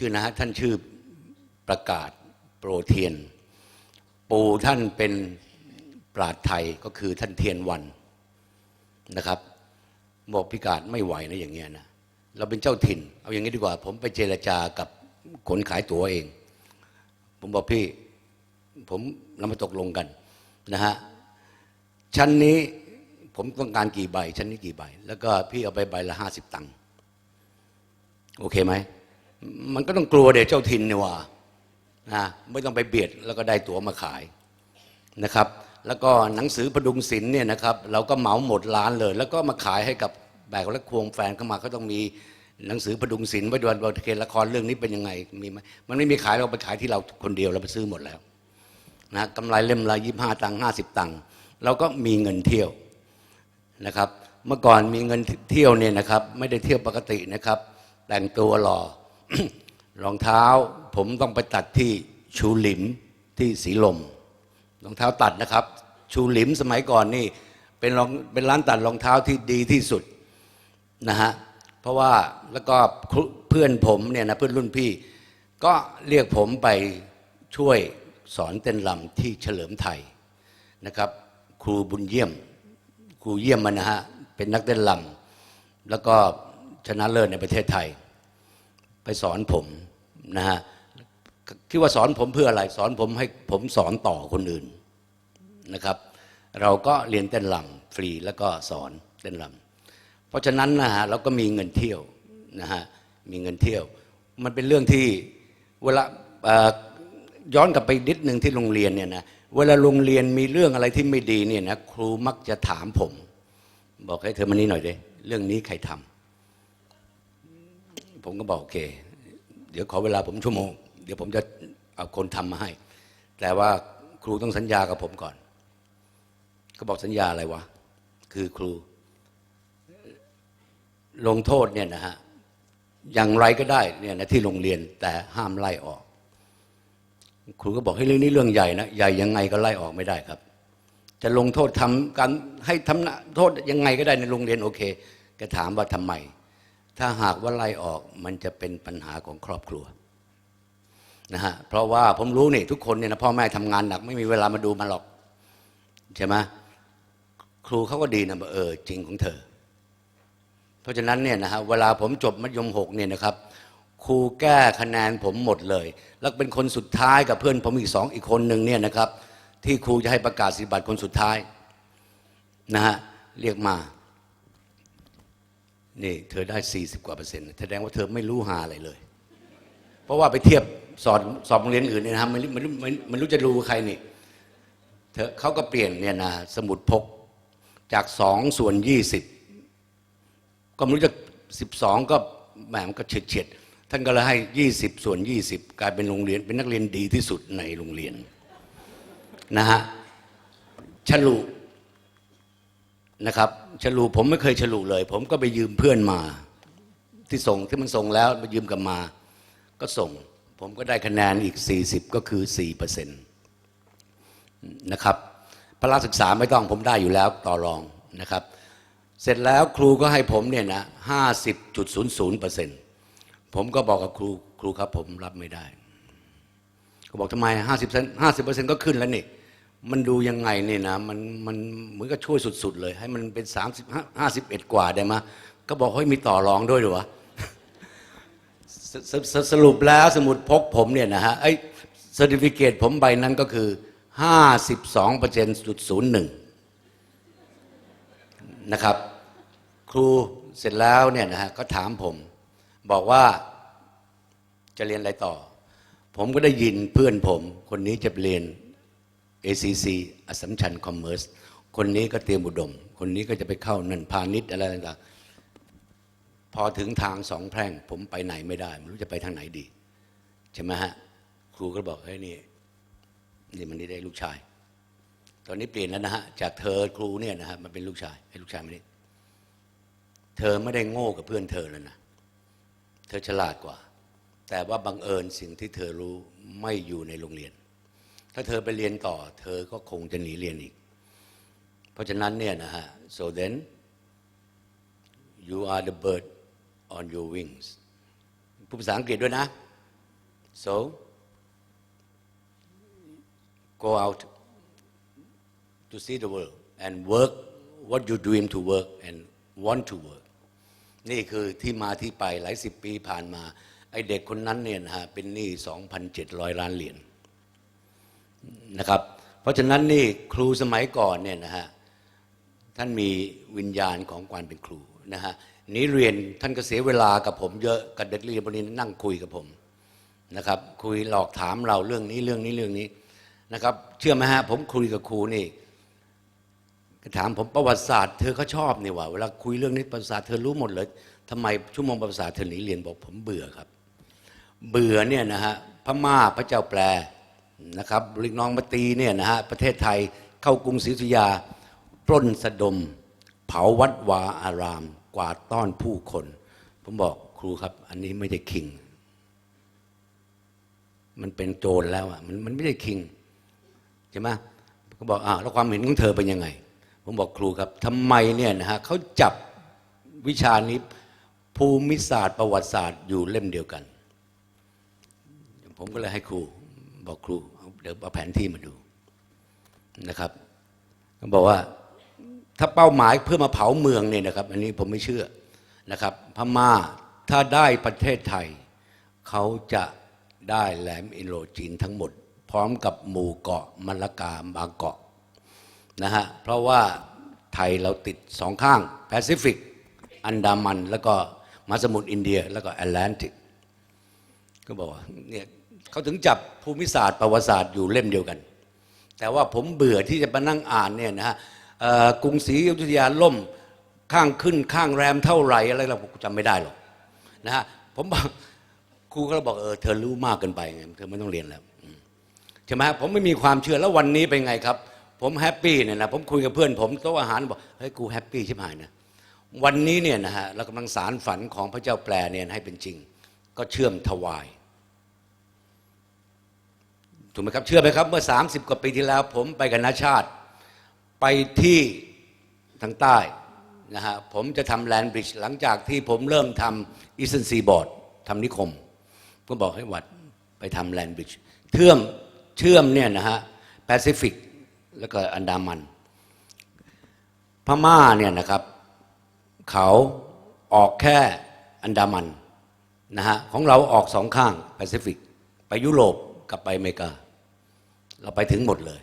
ชื่อนะฮะท่านชื่อประกาศโปรเทียน ปู่ท่านเป็นปราดไทยก็คือท่านเทียนวันนะครับบอกพิกาดไม่ไหวนะอย่างเงี้ยนะเราเป็นเจ้าถิ่น เอาอย่างนี้ดีกว่า ผมไปเจรจากับคนขายตั๋วเอง ผมบอกพี่ ผมเรามาตกลงกันนะฮะชั้นนี้ผมต้องการกี่ใบ ชั้นนี้กี่ใบ แล้วก็พี่เอาไปใบละห้าสิบตังค์โอเคไหม มันก็ต้องกลัวเด็กเจ้าถิ่นเนี่ยว่านะไม่ต้องไปเบียดแล้วก็ได้ตั๋วมาขายนะครับ แล้วก็หนังสือพดุงศิลป์เนี่ยนะครับ เราก็เหมาหมดร้านเลย แล้วก็มาขายให้กับแบกและควงแฟนเข้ามาเขาต้องมีหนังสือพดุงศิลป์ไว้ดูวันเทละครเรื่องนี้เป็นยังไงมีไหมมันไม่มีขายเราไปขายที่เราคนเดียวเราไปซื้อหมดแล้วนะกำไรเล่มละยี่ห้าตังค์ห้าสิบตังค์เราก็มีเงินเที่ยวนะครับ เมื่อก่อนมีเงินเที่ยวเนี่ยนะครับ ไม่ได้เที่ยวปกตินะครับ แต่งตัวหล่อ รองเท้าผมต้องไปตัดที่ชูหลิมที่สีลม รองเท้าตัดนะครับ ชูหลิมสมัยก่อนนี่เป็นรองเป็นร้านตัดรองเท้าที่ดีที่สุดนะฮะเพราะว่าแล้วก็เพื่อนผมเนี่ยนะเพื่อนรุ่นพี่ ก็เรียกผมไปช่วยสอนเต้นรำที่เฉลิมไทยนะครับ ครูบุญเยี่ยม ครูเยี่ยมมันนะฮะเป็นนักเต้นรำแล้วก็ชนะเลิศในประเทศไทย ไปสอนผมนะฮะคิดว่าสอนผมเพื่ออะไรสอนผมให้ผมสอนต่อคนอื่นนะครับ เราก็เรียนเต้นรำฟรีแล้วก็สอนเต้นรำเพราะฉะนั้นนะฮะเราก็มีเงินเที่ยวนะฮะมีเงินเที่ยว มันเป็นเรื่องที่เวลาย้อนกลับไปนิดหนึ่งที่โรงเรียนเนี่ยนะเวลาโรงเรียนมีเรื่องอะไรที่ไม่ดีเนี่ยนะครูมักจะถามผม บอกให้เธอมานี่หน่อยเดิเรื่องนี้ใครทำ ผมก็บอกโอเค เดี๋ยวขอเวลาผมชั่วโมง เดี๋ยวผมจะเอาคนทำมาให้ แต่ว่าครูต้องสัญญากับผมก่อน ก็บอกสัญญาอะไรวะ คือครู ลงโทษเนี่ยนะฮะอย่างไรก็ได้เนี่ยนะที่โรงเรียนแต่ห้ามไล่ออก ครูก็บอกให้เรื่องนี้เรื่องใหญ่นะใหญ่ยังไงก็ไล่ออกไม่ได้ครับ จะลงโทษทำการให้ทำโทษยังไงก็ได้ในโรงเรียนโอเคแกถามว่าทำไม ถ้าหากว่าไล่ออกมันจะเป็นปัญหาของครอบครัวนะฮะเพราะว่าผมรู้นี่ทุกคนเนี่ยนะพ่อแม่ทำงานหนักไม่มีเวลามาดูมันหรอกใช่ไหมครูเขาก็ดีนะเออจริงของเธอ เพราะฉะนั้นเนี่ยนะฮะเวลาผมจบมัธยมหกเนี่ยนะครับ ครูแก้คะแนนผมหมดเลย แล้วเป็นคนสุดท้ายกับเพื่อนผมอีกสองอีกคนหนึ่งเนี่ยนะครับ ที่ครูจะให้ประกาศสิบัตรคนสุดท้ายนะฮะเรียกมา นี่เธอได้ 40 กว่าเปอร์เซ็นต์แสดงว่าเธอไม่รู้หาอะไรเลย เพราะว่าไปเทียบสอบสอบโรงเรียนอื่นเนี่ยนะม่รู้ไม่รู้ไม่ไม่รู้จะรู้ใครนี่เธอเขาก็เปลี่ยนเนี่ยนะสมุดพกจากสองส่วนยี่สิบก็ไม่รู้จะสิบสองก็แหมมันก็เฉียดเฉียดท่านก็เลยให้ยี่สิบส่วนยี่สิบกลายเป็นโรงเรียน เป็นนักเรียนดีที่สุดในโรงเรียนนะฮะฉลุ นะครับฉลูผมไม่เคยฉลูเลย ผมก็ไปยืมเพื่อนมา ที่ส่งที่มันส่งแล้วไปยืมกลับมา ก็ส่ง ผมก็ได้คะแนนอีก 40 ก็คือ4เปอร์เซ็นต์นะครับพละศึกษาไม่ต้องผมได้อยู่แล้วต่อรองนะครับ เสร็จแล้วครูก็ให้ผมเนี่ยนะ50.00เปอร์เซ็นต์ผมก็บอกกับครูครูครับผมรับไม่ได้ ก็บอกทำไมห้าสิบห้าสิบเปอร์เซ็นต์ก็ขึ้นแล้วนี่ มันดูยังไงเนี่ยนะมันมันเหมือนกับช่วยสุด ๆ เลย ให้มันเป็นสามสิบห้าสิบเอ็ดกว่าได้มะก็บอกเฮ้ยมีต่อรองด้วยหรือวะสสสสรุปแล้วสมุดพกผมเนี่ยนะฮะไอ้เซอร์ติฟิเคตผมใบนั้นก็คือห้าสิบสองเปอร์เซ็นต์จุดศูนย์หนึ่งนะครับ ครูเสร็จแล้วเนี่ยนะฮะก็ถามผม บอกว่าจะเรียนอะไรต่อ ผมก็ได้ยินเพื่อนผม คนนี้จะเรียน ACC อสสัมชัญคอมเมอร์สคนนี้ก็เตรียมอุดม คนนี้ก็จะไปเข้านั่นพาณิชย์อะไรต่างๆพอถึงทางสองแพร่ง ผมไปไหนไม่ได้ไม่รู้จะไปทางไหนดี ใช่ไหมฮะ ครูก็บอกเฮ้ยนี่นี่มันนี่ได้ลูกชาย ตอนนี้เปลี่ยนแล้วนะฮะจากเธอครูเนี่ยนะฮะมันเป็นลูกชายให้ลูกชายมานี่เธอไม่ได้โง่กับเพื่อนเธอแล้วนะเธอฉลาดกว่า แต่ว่าบังเอิญสิ่งที่เธอรู้ไม่อยู่ในโรงเรียน ถ้าเธอไปเรียนต่อ เธอก็คงจะหนีเรียนอีก เพราะฉะนั้นเนี่ยนะฮะ so then you are the bird on your wings พูดภาษาอังกฤษด้วยนะ so go out to see the world and work what you dream to work and want to work นี่คือที่มาที่ไปหลายสิบปีผ่านมา ไอเด็กคนนั้นเนี่ยนะฮะ เป็นหนี้ 2,700 ล้านเหรียญ นะครับ เพราะฉะนั้นนี่ครูสมัยก่อนเนี่ยนะฮะท่านมีวิญญาณของความเป็นครูนะฮะนี้เรียนท่านก็เสียเวลากับผมเยอะกับเด็กเรียนพวกนี้นั่งคุยกับผมนะครับ คุยหลอกถามเราเรื่องนี้เรื่องนี้เรื่องนี้นะครับ เชื่อไหมฮะผมคุยกับครูนี่ถามผมประวัติศาสตร์เธอก็ชอบนี่ว่าเวลาคุยเรื่องนี้ประวัติศาสตร์เธอรู้หมดเลยทำไมชั่วโมงประวัติศาสตร์เธอหนีเรียนบอกผมเบื่อครับ เบื่อเนี่ยนะฮะพม่าพระเจ้าแปล นะครับลิกน้องมาตีเนี่ยนะฮะประเทศไทยเข้ากรุงศรีอยุธยา ปล้นสะดม เผาวัดวาอาราม กวาดต้อนผู้คน ผมบอกครูครับ อันนี้ไม่ได้คิง มันเป็นโจรแล้วอะมันมันไม่ได้คิงใช่ไหมก็บอกอ่าแล้วความเห็นของเธอเป็นยังไง ผมบอกครูครับทำไมเนี่ยนะฮะเขาจับวิชานี้ภูมิศาสตร์ประวัติศาสตร์อยู่เล่มเดียวกัน ผมก็เลยให้ครู บอกครูเดี๋ยวเอาแผนที่มาดูนะครับก็บอกว่าถ้าเป้าหมายเพื่อมาเผาเมืองเนี่ยนะครับ อันนี้ผมไม่เชื่อนะครับ พม่าถ้าได้ประเทศไทย เขาจะได้แหลมอินโดจีนทั้งหมด พร้อมกับหมู่เกาะมัลลากาบางเกาะนะฮะเพราะว่าไทยเราติดสองข้างแปซิฟิกอันดามัน แล้วก็มหาสมุทรอินเดีย แล้วก็แอตแลนติก ก็บอกว่าเนี่ย เขาถึงจับภูมิศาสตร์ประวัติศาสตร์อยู่เล่มเดียวกัน แต่ว่าผมเบื่อที่จะมานั่งอ่านเนี่ยนะฮะกรุงศรีอยุธยาล่มข้างขึ้นข้างแรมเท่าไหร่อะไรเราจำไม่ได้หรอกนะฮะผมบอกครูก็บอกเออเธอรู้มากเกินไปไงเธอไม่ต้องเรียนแล้วใช่ไหมผมไม่มีความเชื่อแล้ววันนี้เป็นไงครับ ผมแฮปปี้เนี่ยนะผมคุยกับเพื่อนผมโต๊ะอาหารบอกเฮ้ยกูแฮปปี้ชิบหายนะวันนี้เนี่ยนะฮะเรากำลังสารฝันของพระเจ้าแปลเนี่ยให้เป็นจริง ก็เชื่อมถวาย ถูกไหมครับเชื่อไหมครับ เมื่อ 30 กว่าปีที่แล้ว ผมไปกับนาชาติ ไปที่ทางใต้นะฮะผมจะทำแลนบริดจ์หลังจากที่ผมเริ่มทำอีส t นซีบอร์ดทำนิคม ก็บอกให้วัดไปทำแลนบริดจ์เชื่อมเชื่อมเนี่ยนะฮะแปซิฟิกแล้วก็อันดามัน พม่าเนี่ยนะครับ เขาออกแค่อันดามันนะฮะของเราออกสองข้างแปซิฟิก ไปยุโรปกับไปอเมริกา เราไปถึงหมดเลย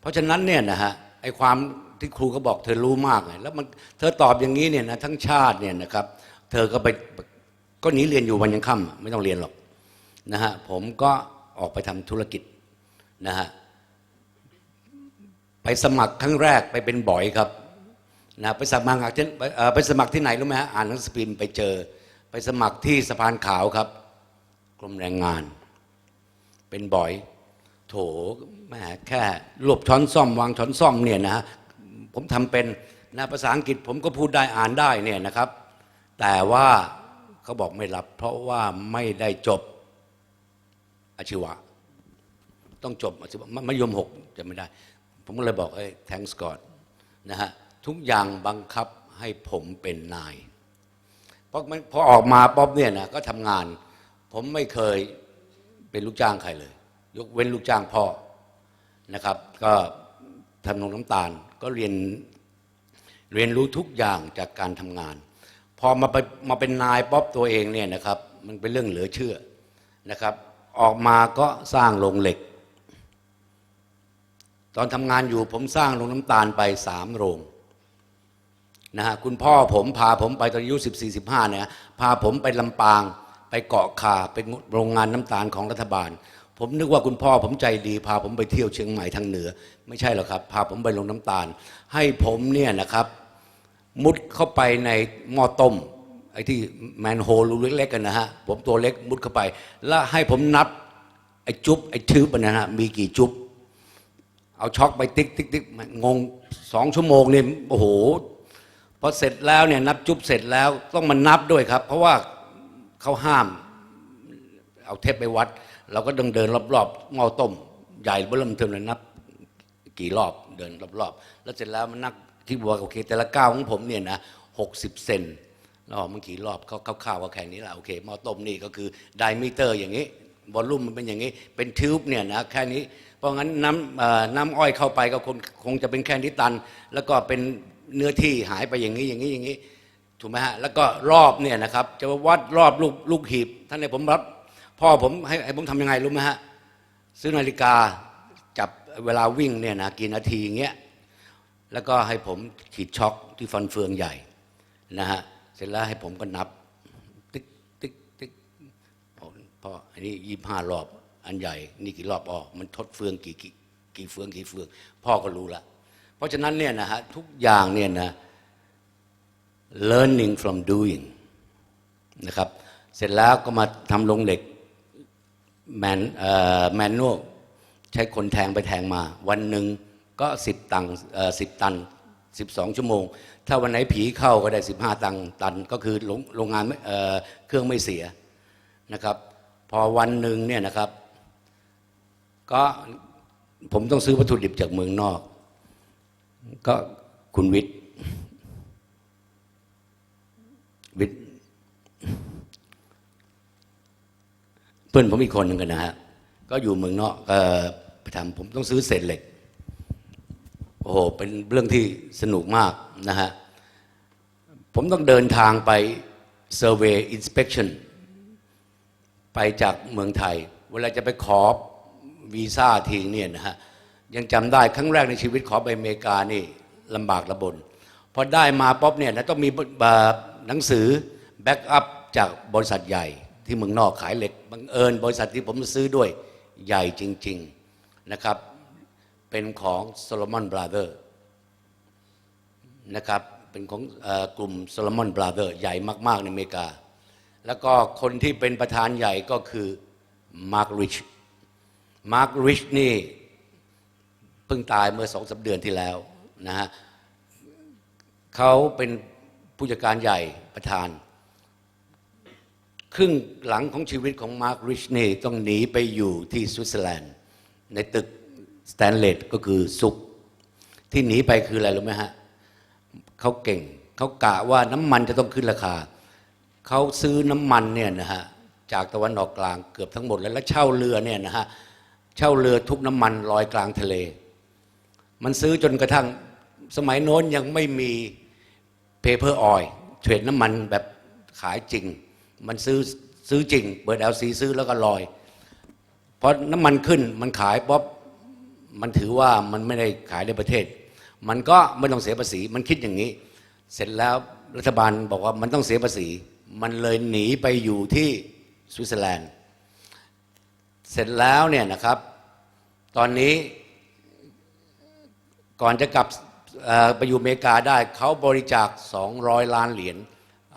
เพราะฉะนั้นเนี่ยนะฮะไอความที่ครูก็บอกเธอรู้มากเลยแล้วมันเธอตอบอย่างนี้เนี่ยนะทั้งชาติเนี่ยนะครับเธอก็ไปก็หนีเรียนอยู่วันยังค่ำไม่ต้องเรียนหรอกนะฮะผมก็ออกไปทำธุรกิจนะฮะไปสมัครครั้งแรกไปเป็นบ่อยครับนะไปสมัครที่ไปสมัครที่ไหนรู้ไหมฮะอ่านหนังสือพิมพ์ไปเจอ ไปสมัครที่สะพานขาวครับ กรมแรงงาน เป็นบ่อย โถแม่แค่รวบช้อนซ่อมวางช้อนซ่อมเนี่ยนะฮะผมทำเป็นนะภาษาอังกฤษผมก็พูดได้อ่านได้เนี่ยนะครับ แต่ว่าเขาบอกไม่รับ เพราะว่าไม่ได้จบอาชีวะ ต้องจบอาชีวะมัธยมหกจะไม่ได้ ผมก็เลยบอกเอ้ย thanks God นะฮะทุกอย่างบังคับให้ผมเป็นนายเพราะมันพอออกมาป๊อบเนี่ยนะก็ทำงาน ผมไม่เคยเป็นลูกจ้างใครเลย ยกเว้นลูกจ้างพ่อนะครับ ก็ทำนงน้ำตาลก็เรียนเรียนรู้ทุกอย่างจากการทำงาน พอมาไปมาเป็นนายป๊อบตัวเองเนี่ยนะครับ มันเป็นเรื่องเหลือเชื่อนะครับ ออกมาก็สร้างโรงเหล็ก ตอนทำงานอยู่ผมสร้างโรงน้ำตาลไปสามโรงนะฮะคุณพ่อผมพาผมไปตอนอายุ14 15เนี่ยพาผมไปลำปางไปเกาะคาไปโรงงานน้ำตาลของรัฐบาล ผมนึกว่าคุณพ่อผมใจดีพาผมไปเที่ยวเชียงใหม่ทางเหนือ ไม่ใช่หรอกครับ พาผมไปลงน้ำตาล ให้ผมเนี่ยนะครับ มุดเข้าไปในหม้อต้มไอ้ที่แมนโฮลูเล็กๆกันนะฮะผมตัวเล็กมุดเข้าไป แล้วให้ผมนับไอ้จุ๊บไอ้ทืบนะฮะมีกี่จุ๊บเอาช็อกไปติ๊กติ๊กติ๊กงงสองชั่วโมงเนี่ยโอ้โหพอเสร็จแล้วเนี่ยนับจุ๊บเสร็จแล้วต้องมานับด้วยครับ เพราะว่าเขาห้าม เอาเทปไปวัด เราก็เดินเดินรอบๆหม้อต้ม ใหญ่เบิ่มเทิมเลยนับ กี่รอบเดินรอบๆแล้วเสร็จแล้วมันนักที่บอกว่าโอเค แต่ละก้าวของผมเนี่ยนะหกสิบเซนแล้วมันกี่รอบเขาคร่าวๆก็แค่งนี้แหละโอเคหม้อต้มนี่ก็คือไดมิเตอร์อย่างนี้วอลลุ่มมันเป็นอย่างนี้ เป็นทิวบเนี่ยนะแค่นี้ เพราะงั้นน้ำน้ำอ้อยเข้าไปก็คงคงจะเป็นแค่นี้ตัน แล้วก็เป็นเนื้อที่หายไปอย่างนี้อย่างนี้อย่างนี้ถูกไหมฮะแล้วก็รอบเนี่ยนะครับจะวัดรอบลูกลูกหีบท่านให้ผมรับ พ่อผมให้ให้ผมทำยังไงรู้ไหมฮะ ซื้อนาฬิกาจับเวลาวิ่งเนี่ยนะกี่นาทีอย่างเงี้ยแล้วก็ให้ผมฉีดช็อกที่ฟันเฟืองใหญ่นะฮะเสร็จแล้วให้ผมก็นับ ติ๊กติ๊กติ๊กพ่อพ่ออันนี้ยี่ห้ารอบอันใหญ่ นี่กี่รอบอ๋อมันทดเฟืองกี่กี่กี่เฟืองกี่เฟือง พ่อก็รู้ละเพราะฉะนั้นเนี่ยนะฮะทุกอย่างเนี่ยนะ learning from doing นะครับ เสร็จแล้วก็มาทำลงเหล็ก แมนแมนนวลใช้คนแทงไปแทงมา วันหนึ่งก็สิบตังสิบตันสิบสองชั่วโมง ถ้าวันไหนผีเข้าก็ได้สิบห้าตังตัน ก็คือโรงโรงงานเเครื่องไม่เสียนะครับ พอวันหนึ่งเนี่ยนะครับ ก็ผมต้องซื้อวัตถุดิบจากเมืองนอก ก็คุณวิทย์วิทย์ พื่อนผมอีกคนหนึ่งกันนะฮะก็อยู่เมืองนอกเออไปทำผมต้องซื้อเศษเหล็กโอ้โหเป็นเรื่องที่สนุกมากนะฮะผมต้องเดินทางไป survey inspection ไปจากเมืองไทย เวลาจะไปขอวีซ่าทีเนี่ยนะฮะยังจำได้ครั้งแรกในชีวิตขอไปอเมริกานี่ลำบากระบนพอได้มาป๊อบเนี่ยนะต้องมีบหนังสือแบ็กอัพจากบริษัทใหญ่ ที่เมืองนอกขายเหล็กบังเอิญบริษัทที่ผมซื้อด้วยใหญ่จริง ๆนะครับ เป็นของ Solomon Brother นะครับเป็นของอกลุ่ม Solomon Brother ใหญ่มาก ๆ ในอเมริกา แล้วก็คนที่เป็นประธานใหญ่ก็คือ Mark Rich Mark Rich นี่เพิ่งตายเมื่อสองสาเดือนที่แล้วนะฮะเขาเป็นผู้จัดการใหญ่ประธาน ครึ่งหลังของชีวิตของมาร์คริชนี่ต้องหนีไปอยู่ที่สวิตเซอร์แลนด์ ในตึกสแตนเลสก็คือซุก ที่หนีไปคืออะไรรู้ไหมฮะเขาเก่งเขากะว่าน้ำมันจะต้องขึ้นราคา เขาซื้อน้ำมันเนี่ยนะฮะจากตะวันออกกลางเกือบทั้งหมดแล้วแล้วเช่าเรือเนี่ยนะฮะเช่าเรือทุกน้ำมันลอยกลางทะเล มันซื้อจนกระทั่งสมัยโน้นยังไม่มีเพเปอร์ออยเทรดน้ำมันแบบขายจริง มันซื้อซื้อจริง เปิด LC ซื้อแล้วก็ลอย เพราะน้ำมันขึ้นมันขายป๊อบมันถือว่ามันไม่ได้ขายในประเทศ มันก็ไม่ต้องเสียภาษี มันคิดอย่างนี้ เสร็จแล้วรัฐบาลบอกว่ามันต้องเสียภาษี มันเลยหนีไปอยู่ที่สวิตเซอร์แลนด์ เสร็จแล้วเนี่ยนะครับ ตอนนี้ก่อนจะกลับไปอยู่อเมริกาได้เขาบริจาค 200 ล้านเหรียญ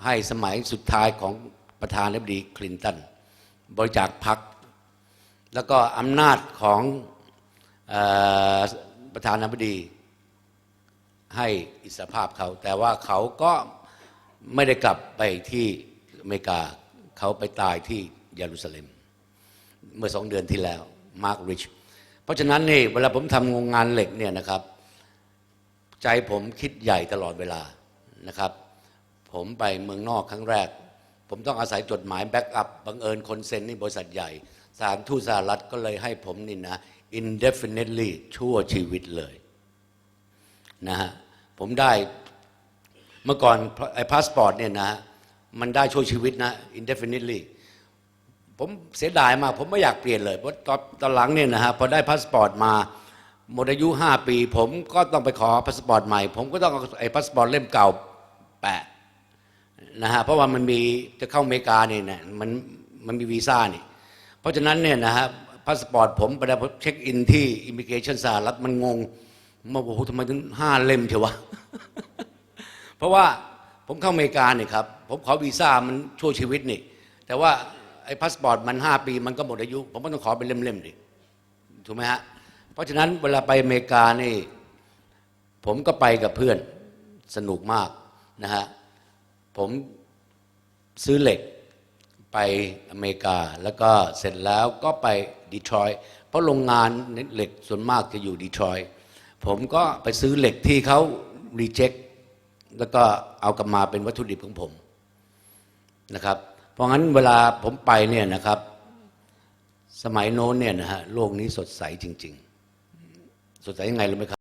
ให้สมัยสุดท้ายของ ประธานาธิบดีคลินตัน บริจาคพัก แล้วก็อำนาจของอประธานาธิบดีให้อิสรภาพเขา แต่ว่าเขาก็ไม่ได้กลับไปที่อเมริกา เขาไปตายที่เยรูซาเล็ม เมื่อสองเดือนที่แล้วมาร์กริชเพราะฉะนั้นนี่เวลาผมทำงงานเหล็กเนี่ยนะครับ ใจผมคิดใหญ่ตลอดเวลานะครับ ผมไปเมืองนอกครั้งแรก ผมต้องอาศัยจดหมายแบ็กอัพบังเอิญคนเซ็นนี่บริษัทใหญ่สารทูตสหรัฐก็เลยให้ผมนี่นะ indefinitely ชั่วชีวิตเลยนะฮะผมได้เมื่อก่อนไอ้พาสปอร์ตเนี่ยนะมันได้ชั่วชีวิตนะ indefinitely ผมเสียดายมาก ผมไม่อยากเปลี่ยนเลยเพราะตอนตอนหลังเนี่ยนะฮะพอได้พาสปอร์ตมาหมดอายุ 5 ปี ผมก็ต้องไปขอพาสปอร์ตใหม่ ผมก็ต้องเอาไอ้พาสปอร์ตเล่มเก่าแปะ นะฮะเพราะว่ามันมีจะเข้าอเมริกาเนี่ยนะมันมันมีวีซ่านี่ เพราะฉะนั้นเนี่ยนะฮะพาสปอร์ตผมไปเช็คอินที่อิมิเกชันสหรัฐมันงงมาบอกโอ้ทำไมถึงห้าเล่มเชียววะ เพราะว่าผมเข้าอเมริกาเนี่ยครับ ผมขอวีซ่ามันช่วชีวิตนี่ แต่ว่าไอ้พาสปอร์ตมันห้าปีมันก็หมดอายุ ผมก็ต้องขอเป็นเล่มๆดิถูกไหมฮะ เพราะฉะนั้นเวลาไปอเมริกานี่ ผมก็ไปกับเพื่อนสนุกมากนะฮะ ผมซื้อเหล็กไปอเมริกา แล้วก็เสร็จแล้วก็ไปดีทรอยเพราะโรงงานเหล็กส่วนมากจะอยู่ดีทรอยผมก็ไปซื้อเหล็กที่เขารีเจ็คแล้วก็เอากลับมาเป็นวัตถุดิบของผมนะครับ เพราะงั้นเวลาผมไปเนี่ยนะครับ สมัยโน้นเนี่ยนะฮะโลกนี้สดใสจริง ๆ สดใสยังไงรู้ไหมครับ